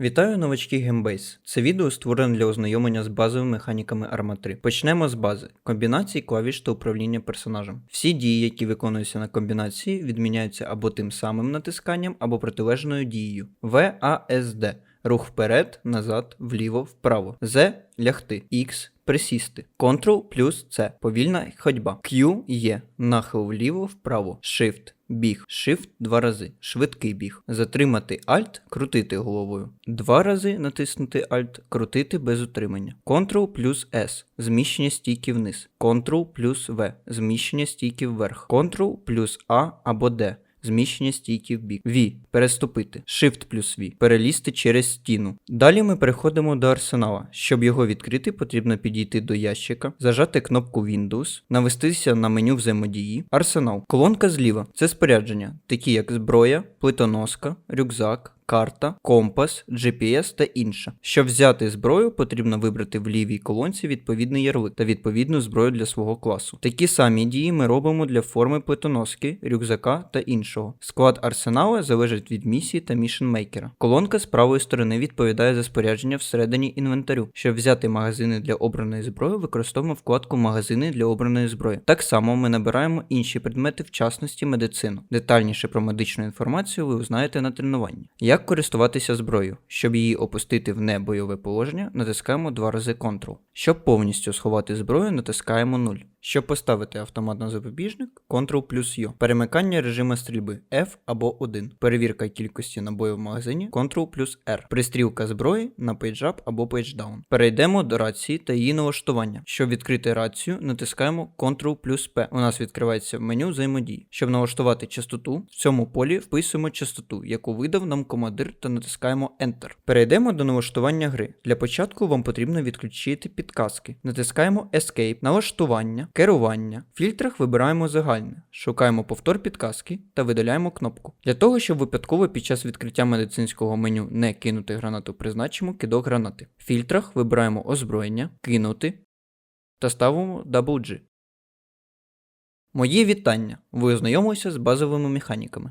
Вітаю новачки Гембейс. Це відео створене для ознайомлення з базовими механіками Arma 3. Почнемо з бази комбінацій клавіш та управління персонажем. Всі дії, які виконуються на комбінації, відміняються або тим самим натисканням, або протилежною дією. VASD рух вперед, назад, вліво, вправо. Z лягти, X присісти. Ctrl плюс C повільна ходьба. Q є нахил вліво, вправо. Shift біг. Shift два рази. Швидкий біг. Затримати Alt, крутити головою. Два рази натиснути Alt, крутити без утримання. Ctrl плюс S зміщення стійки вниз. Ctrl плюс V зміщення стійки вверх. Ctrl плюс A або D. Зміщення стійки в бік. V переступити. Shift плюс V перелізти через стіну. Далі ми переходимо до арсенала. Щоб його відкрити, потрібно підійти до ящика, зажати кнопку Windows, навестися на меню взаємодії. Арсенал. Колонка зліва це спорядження, такі як зброя, плитоноска, рюкзак. Карта, компас, GPS та інше. Щоб взяти зброю, потрібно вибрати в лівій колонці відповідний ярлик та відповідну зброю для свого класу. Такі самі дії ми робимо для форми плитоноски, рюкзака та іншого. Склад арсенала залежить від місії та мішенмейкера. Колонка з правої сторони відповідає за спорядження всередині інвентарю. Щоб взяти магазини для обраної зброї, використовуємо вкладку Магазини для обраної зброї. Так само ми набираємо інші предмети, в частності медицину. Детальніше про медичну інформацію ви узнаєте на тренуванні. Як користуватися зброєю? Щоб її опустити в небойове положення, натискаємо два рази Ctrl. Щоб повністю сховати зброю, натискаємо 0. Щоб поставити автомат на запобіжник, Ctrl плюс U. Перемикання режиму стрільби F або 1. Перевірка кількості набоїв в магазині Ctrl плюс R. Пристрілка зброї на Up або Down. Перейдемо до рації та її налаштування. Щоб відкрити рацію, натискаємо Ctrl плюс P. У нас відкривається меню взаємодії. Щоб налаштувати частоту, в цьому полі вписуємо частоту, яку видав нам командир та натискаємо Enter. Перейдемо до налаштування гри. Для початку вам потрібно відключити підказки. Натискаємо Escape, налаштування, керування. В фільтрах вибираємо загальне, шукаємо повтор підказки та видаляємо кнопку. Для того, щоб випадково під час відкриття медицинського меню не кинути гранату, призначимо кидок гранати. В фільтрах вибираємо озброєння, кинути та ставимо Double G. Мої вітання! Ви ознайомилися з базовими механіками.